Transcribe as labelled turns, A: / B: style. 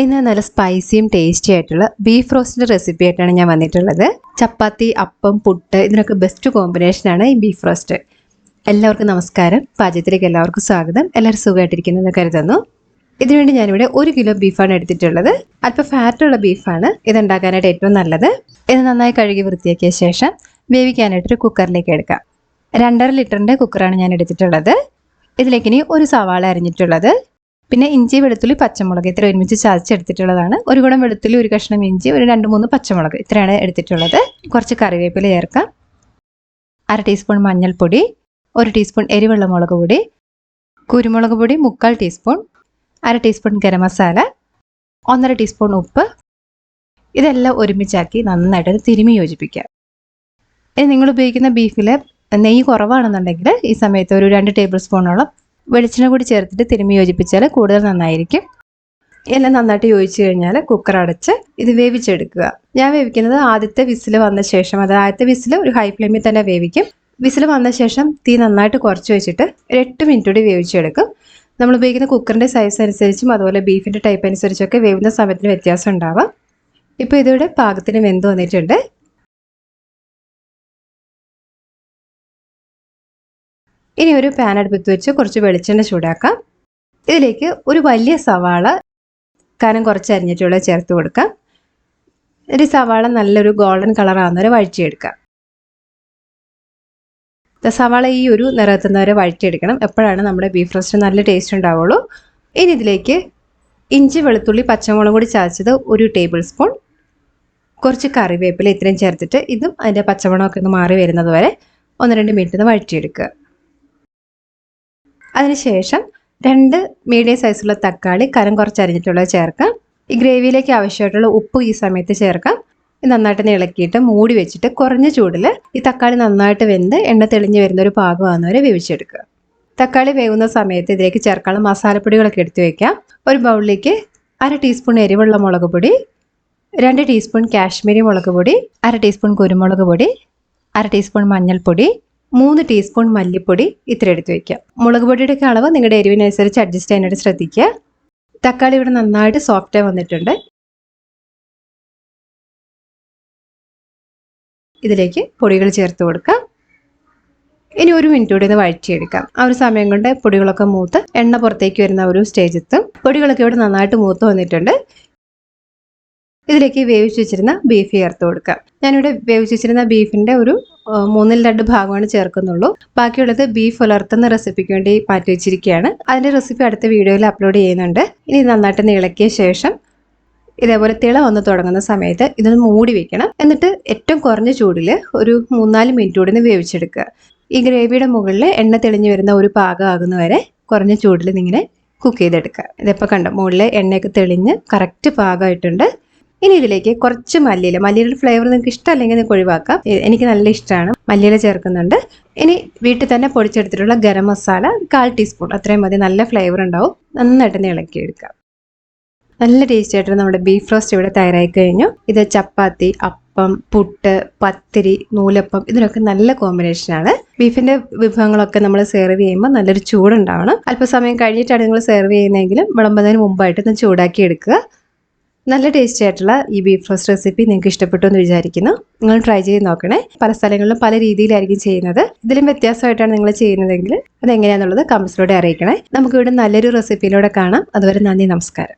A: ഇന്ന് നല്ല സ്പൈസിയും ടേസ്റ്റി ആയിട്ടുള്ള ബീഫ് റോസ്റ്റിന്റെ റെസിപ്പി ആയിട്ടാണ് ഞാൻ വന്നിട്ടുള്ളത്. ചപ്പാത്തി അപ്പം പുട്ട് ഇതിനൊക്കെ ബെസ്റ്റ് കോമ്പിനേഷനാണ് ഈ ബീഫ് റോസ്റ്റ് എല്ലാവർക്കും നമസ്കാരം. പാചകത്തിലേക്ക് എല്ലാവർക്കും സ്വാഗതം. എല്ലാവരും സുഖമായിട്ടിരിക്കുന്നു കരുതുന്നു. ഇതിനുവേണ്ടി ഞാനിവിടെ ഒരു കിലോ ബീഫാണ് എടുത്തിട്ടുള്ളത്. അല്പം ഫാറ്റുള്ള ബീഫാണ് ഇത് ഉണ്ടാക്കാനായിട്ട് ഏറ്റവും നല്ലത്. ഇത് നന്നായി കഴുകി വൃത്തിയാക്കിയ ശേഷം വേവിക്കാനായിട്ടൊരു കുക്കറിലേക്ക് എടുക്കാം. രണ്ടര ലിറ്ററിന്റെ കുക്കറാണ് ഞാൻ എടുത്തിട്ടുള്ളത്. ഇതിലേക്ക് ഇനി ഒരു സവാള അരിഞ്ഞിട്ടുള്ളത്. പിന്നെ ഇഞ്ചി വെളുത്തുള്ളി പച്ചമുളക് ഇത്ര ഒരുമിച്ച് ചതച്ചെടുത്തിട്ടുള്ളതാണ്. ഒരു കുടം വെളുത്തുള്ളി ഒരു കഷ്ണം ഇഞ്ചി ഒരു രണ്ട് മൂന്ന് പച്ചമുളക് ഇത്രയാണ് എടുത്തിട്ടുള്ളത്. കുറച്ച് കറിവേപ്പില ചേർക്കാം. അര ടീസ്പൂൺ മഞ്ഞൾപ്പൊടി ഒരു ടീസ്പൂൺ എരിവെള്ള മുളക് പൊടി കുരുമുളക് പൊടി മുക്കാൽ ടീസ്പൂൺ അര ടീസ്പൂൺ ഗരം മസാല ഒന്നര ടീസ്പൂൺ ഉപ്പ്. ഇതെല്ലാം ഒരുമിച്ചാക്കി നന്നായിട്ട് തിരുമി യോജിപ്പിക്കാം. ഇനി നിങ്ങൾ ഉപയോഗിക്കുന്ന ബീഫിൽ നെയ്യ് കുറവാണെന്നുണ്ടെങ്കിൽ ഈ സമയത്ത് ഒരു രണ്ട് ടേബിൾ സ്പൂണോളം വെളിച്ചെണ്ണ കൂടി ചേർത്തിട്ട് തിരുമ്മി യോജിപ്പിച്ചാൽ കൂടുതൽ നന്നായിരിക്കും. എല്ലാം നന്നായിട്ട് യോജിച്ചു കഴിഞ്ഞാൽ കുക്കർ അടച്ച് ഇത് വേവിച്ചെടുക്കുക. ഞാൻ വേവിക്കുന്നത് ആദ്യത്തെ വിസിൽ വന്ന ശേഷം അതായത് ആദ്യത്തെ വിസിൽ ഒരു ഹൈ ഫ്ലെയിമിൽ തന്നെ വേവിക്കും. വിസിൽ വന്ന ശേഷം തീ നന്നായിട്ട് കുറച്ച് വെച്ചിട്ട് ഒരു എട്ട് മിനിറ്റ് കൂടി വേവിച്ചെടുക്കും. നമ്മൾ ഉപയോഗിക്കുന്ന കുക്കറിന്റെ സൈസ് അനുസരിച്ചും അതുപോലെ ബീഫിന്റെ ടൈപ്പ് അനുസരിച്ചൊക്കെ വേവുന്ന സമയത്തിന് വ്യത്യാസം ഉണ്ടാവാം. ഇപ്പോൾ ഇതിവിടെ പാകത്തിന് വെന്ത് വന്നിട്ടുണ്ട്. ഇനി ഒരു പാൻ അടുപ്പത്ത് വെച്ച് കുറച്ച് വെളിച്ചെണ്ണ ചൂടാക്കാം. ഇതിലേക്ക് ഒരു വലിയ സവാള കനം കുറച്ച് അരിഞ്ഞിട്ടുള്ള ചേർത്ത് കൊടുക്കാം. ഒരു സവാള നല്ലൊരു ഗോൾഡൻ കളർ ആകുന്നവരെ വഴറ്റിയെടുക്കാം. സവാള ഈ ഒരു നിറത്തുന്നവരെ വഴറ്റിയെടുക്കണം. എപ്പോഴാണ് നമ്മുടെ ബീഫ് റോസ്റ്റ് നല്ല ടേസ്റ്റ് ഉണ്ടാവുള്ളൂ. ഇനി ഇതിലേക്ക് ഇഞ്ചി വെളുത്തുള്ളി പച്ചമുളക് കൂടി ചതച്ചത് ഒരു ടേബിൾ സ്പൂൺ കുറച്ച് കറിവേപ്പില ഇത്രയും ചേർത്തിട്ട് ഇതും അതിന്റെ പച്ചമുളകൊക്കെ ഒന്ന് മാറി വരുന്നത് വരെ ഒന്ന് രണ്ട് മിനിറ്റ് ഒന്ന് വഴറ്റിയെടുക്കുക. അതിനുശേഷം രണ്ട് മീഡിയം സൈസുള്ള തക്കാളി കരം കുറച്ച് അരിഞ്ഞിട്ടുള്ളത് ചേർക്കാം ഈ ഗ്രേവിയിലേക്ക് ആവശ്യമായിട്ടുള്ള ഉപ്പ് ഈ സമയത്ത് ചേർക്കാം നന്നായിട്ട് ഇളക്കിയിട്ട് മൂടി വെച്ചിട്ട് കുറഞ്ഞ ചൂടിൽ ഈ തക്കാളി നന്നായിട്ട് വെന്ത് എണ്ണ തെളിഞ്ഞ് വരുന്ന ഒരു പാകമാകുന്നവരെ വേവിച്ചെടുക്കുക. തക്കാളി വേവുന്ന സമയത്ത് ഇതിലേക്ക് ചേർക്കാനുള്ള മസാലപ്പൊടികളൊക്കെ എടുത്തു വയ്ക്കാം ഒരു ബൗളിലേക്ക് അര ടീസ്പൂൺ എരിവുള്ള മുളക് പൊടി രണ്ട് ടീസ്പൂൺ കാശ്മീരി മുളക് പൊടി അര ടീസ്പൂൺ കുരുമുളക് പൊടി അര ടീസ്പൂൺ മഞ്ഞൾപ്പൊടി മൂന്ന് ടീസ്പൂൺ മല്ലിപ്പൊടി ഇത്ര എടുത്ത് വെക്കാം മുളക് പൊടിയുടെ ഒക്കെ അളവ് നിങ്ങളുടെ എരിവിനനുസരിച്ച് അഡ്ജസ്റ്റ് ചെയ്യാനായിട്ട് ശ്രദ്ധിക്കുക. തക്കാളി ഇവിടെ നന്നായിട്ട് സോഫ്റ്റായി വന്നിട്ടുണ്ട്. ഇതിലേക്ക് പൊടികൾ ചേർത്ത് കൊടുക്കാം ഇനി ഒരു മിനിറ്റ് കൂടി ഒന്ന് വഴറ്റിയെടുക്കാം. ആ ഒരു സമയം കൊണ്ട് പൊടികളൊക്കെ മൂത്ത് എണ്ണ പുറത്തേക്ക് വരുന്ന ഒരു സ്റ്റേജ് എത്തും. പൊടികളൊക്കെ ഇവിടെ നന്നായിട്ട് മൂത്ത് വന്നിട്ടുണ്ട്. ഇതിലേക്ക് വേവിച്ച് വെച്ചിരുന്ന ബീഫ് ചേർത്ത് കൊടുക്കാം ഞാനിവിടെ വേവിച്ച് വെച്ചിരുന്ന ബീഫിന്റെ ഒരു മൂന്നിൽ രണ്ട് ഭാഗമാണ് ചേർക്കുന്നുള്ളൂ. ബാക്കിയുള്ളത് ബീഫ് ഉലർത്തുന്ന റെസിപ്പിക്ക് വേണ്ടി മാറ്റി വെച്ചിരിക്കുകയാണ്. അതിന്റെ റെസിപ്പി അടുത്ത വീഡിയോയിൽ അപ്ലോഡ് ചെയ്യുന്നുണ്ട്. ഇനി നന്നായിട്ട് ഇളക്കിയ ശേഷം ഇതേപോലെ തിള വന്ന് തുടങ്ങുന്ന സമയത്ത് ഇതൊന്ന് മൂടി വെക്കണം. എന്നിട്ട് ഏറ്റവും കുറഞ്ഞ ചൂടിൽ ഒരു മൂന്നാൽ മിനിറ്റ് കൂടി വേവിച്ചെടുക്കുക. ഈ ഗ്രേവിയുടെ മുകളിൽ എണ്ണ തെളിഞ്ഞു വരുന്ന ഒരു പാകമാകുന്ന വരെ കുറഞ്ഞ ചൂടിൽ ഇങ്ങനെ കുക്ക് ചെയ്തെടുക്കുക. ഇതിപ്പോൾ കണ്ടോ മുകളിൽ എണ്ണയൊക്കെ തെളിഞ്ഞ് കറക്റ്റ് പാകമായിട്ടുണ്ട്. ഇനി ഇതിലേക്ക് കുറച്ച് മല്ലിയില. മല്ലിയുടെ ഫ്ലേവർ നിങ്ങൾക്ക് ഇഷ്ടമല്ലെങ്കിൽ നിങ്ങൾക്ക് ഒഴിവാക്കാം. എനിക്ക് നല്ല ഇഷ്ടമാണ്. മല്ലിയില ചേർക്കുന്നുണ്ട്. ഇനി വീട്ടിൽ തന്നെ പൊടിച്ചെടുത്തിട്ടുള്ള ഗരം മസാല കാൽ ടീസ്പൂൺ. അത്രയും മതി. നല്ല ഫ്ലേവർ ഉണ്ടാവും. നന്നായിട്ട് ഇളക്കി എടുക്കാം നല്ല ടേസ്റ്റ് ആയിട്ട് നമ്മുടെ ബീഫ് റോസ്റ്റ് ഇവിടെ തയ്യാറായി കഴിഞ്ഞു. ഇത് ചപ്പാത്തി അപ്പം പുട്ട് പത്തിരി നൂലപ്പം ഇതിനൊക്കെ നല്ല കോമ്പിനേഷനാണ് ബീഫിന്റെ വിഭവങ്ങളൊക്കെ നമ്മൾ സെർവ് ചെയ്യുമ്പോൾ നല്ലൊരു ചൂടുണ്ടാവണം. അല്പസമയം കഴിഞ്ഞിട്ടാണ് നിങ്ങൾ സെർവ് ചെയ്യുന്നതെങ്കിലും വിളമ്പുന്നതിന് മുമ്പായിട്ട് ഒന്ന് ചൂടാക്കി എടുക്കുക നല്ല ടേസ്റ്റി ആയിട്ടുള്ള ഈ ബീഫ് റോസ്റ്റ് റെസിപ്പി നിങ്ങൾക്ക് ഇഷ്ടപ്പെട്ടു എന്ന് വിചാരിക്കുന്നു. നിങ്ങൾ ട്രൈ ചെയ്ത് നോക്കണേ. പല സ്ഥലങ്ങളിലും പല രീതിയിലായിരിക്കും ചെയ്യുന്നത്. ഇതിലും വ്യത്യാസമായിട്ടാണ് നിങ്ങൾ ചെയ്യുന്നതെങ്കിൽ അതെങ്ങനെയാണെന്നുള്ളത് കമൻസിലൂടെ അറിയിക്കണേ. നമുക്കിവിടെ നല്ലൊരു റെസിപ്പിയിലൂടെ കാണാം. അതുവരെ നന്ദി നമസ്കാരം.